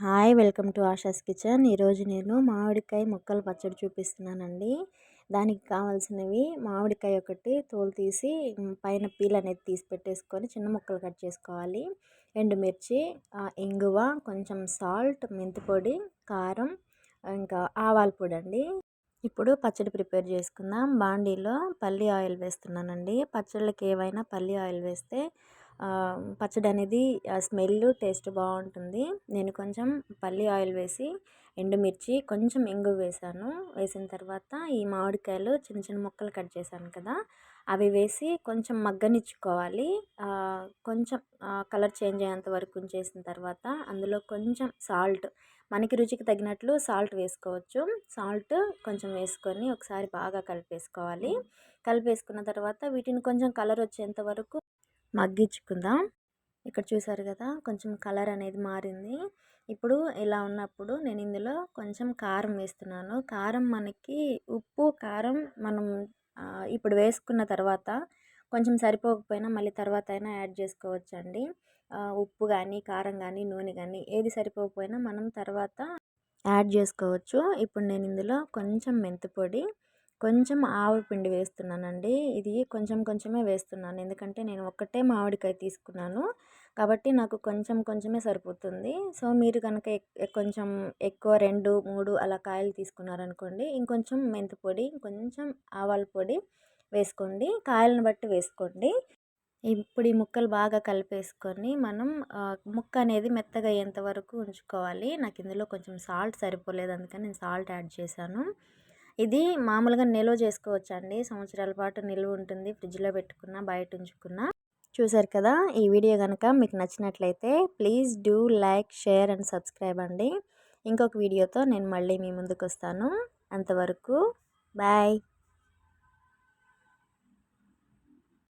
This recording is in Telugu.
Hi! Welcome to Asha's kitchen. ఈరోజు నేను మామిడికాయ ముక్కలు పచ్చడి చూపిస్తున్నానండి. దానికి కావాల్సినవి మామిడికాయ ఒకటి తోలు తీసి పైన పీల్ అనేది తీసి పెట్టేసుకొని చిన్న ముక్కలు కట్ చేసుకోవాలి. ఎండుమిర్చి ఇంగువ కొంచెం సాల్ట్ మెంతి పొడి కారం ఇంకా ఆవాల పొడి అండి. ఇప్పుడు పచ్చడి ప్రిపేర్ చేసుకుందాం. బాండీలో పల్లి ఆయిల్ వేస్తున్నానండి. పచ్చళ్ళకి ఏవైనా పల్లి ఆయిల్ వేస్తే పచ్చడి అనేది స్మెల్ టేస్ట్ బాగుంటుంది నేను కొంచెం పల్లి ఆయిల్ వేసి ఎండుమిర్చి కొంచెం ఇంగు వేసాను. వేసిన తర్వాత ఈ మామిడికాయలు చిన్న చిన్న ముక్కలు కట్ చేశాను కదా అవి వేసి కొంచెం మగ్గనిచ్చుకోవాలి. కొంచెం కలర్ చేంజ్ అయ్యేంత వరకు ఉంచేసిన తర్వాత అందులో కొంచెం సాల్ట్ మనకి రుచికి తగినట్లు సాల్ట్ వేసుకోవచ్చు. సాల్ట్ కొంచెం వేసుకొని ఒకసారి బాగా కలిపేసుకోవాలి. కలిపేసుకున్న తర్వాత వీటిని కొంచెం కలర్ వచ్చేంత వరకు మగ్గించుకుందాం. ఇక్కడ చూసారు కదా కొంచెం కలర్ అనేది మారింది. ఇప్పుడు ఇలా ఉన్నప్పుడు నేను ఇందులో కొంచెం కారం వేస్తున్నాను. కారం మనకి ఉప్పు కారం మనం ఇప్పుడు వేసుకున్న తర్వాత కొంచెం సరిపోకపోయినా మళ్ళీ తర్వాత అయినా యాడ్ చేసుకోవచ్చు అండి ఉప్పు కానీ కారం కానీ నూనె కానీ ఏది సరిపోకపోయినా మనం తర్వాత యాడ్ చేసుకోవచ్చు. ఇప్పుడు నేను ఇందులో కొంచెం మెంతిపొడి కొంచెం పిండి వేస్తున్నానండి. ఇది కొంచెం కొంచెమే వేస్తున్నాను. ఎందుకంటే నేను ఒక్కటే మామిడికాయ తీసుకున్నాను. కాబట్టి నాకు కొంచెం కొంచెమే సరిపోతుంది. సో మీరు కనుక కొంచెం ఎక్కువ రెండు మూడు అలా కాయలు తీసుకున్నారనుకోండి ఇంకొంచెం మెంతి పొడి ఆవాల పొడి వేసుకోండి. కాయలను బట్టి వేసుకోండి. ఇప్పుడు ఈ ముక్కలు బాగా కలిపేసుకొని మనం ముక్క అనేది మెత్తగా అయ్యేంత వరకు ఉంచుకోవాలి. నాకు ఇందులో కొంచెం సాల్ట్ సరిపోలేదు. అందుకని నేను సాల్ట్ యాడ్ చేశాను. ఇది మామూలుగా నిల్వ చేసుకోవచ్చు అండి సంవత్సరాల పాటు నిల్వ ఉంటుంది. ఫ్రిడ్జ్లో పెట్టుకున్న బయట ఉంచుకున్న. చూసారు కదా ఈ వీడియో కనుక మీకు నచ్చినట్లయితే please do like share and subscribe అండి. ఇంకొక వీడియోతో నేను మళ్ళీ మీ ముందుకు వస్తాను అంతవరకు బాయ్.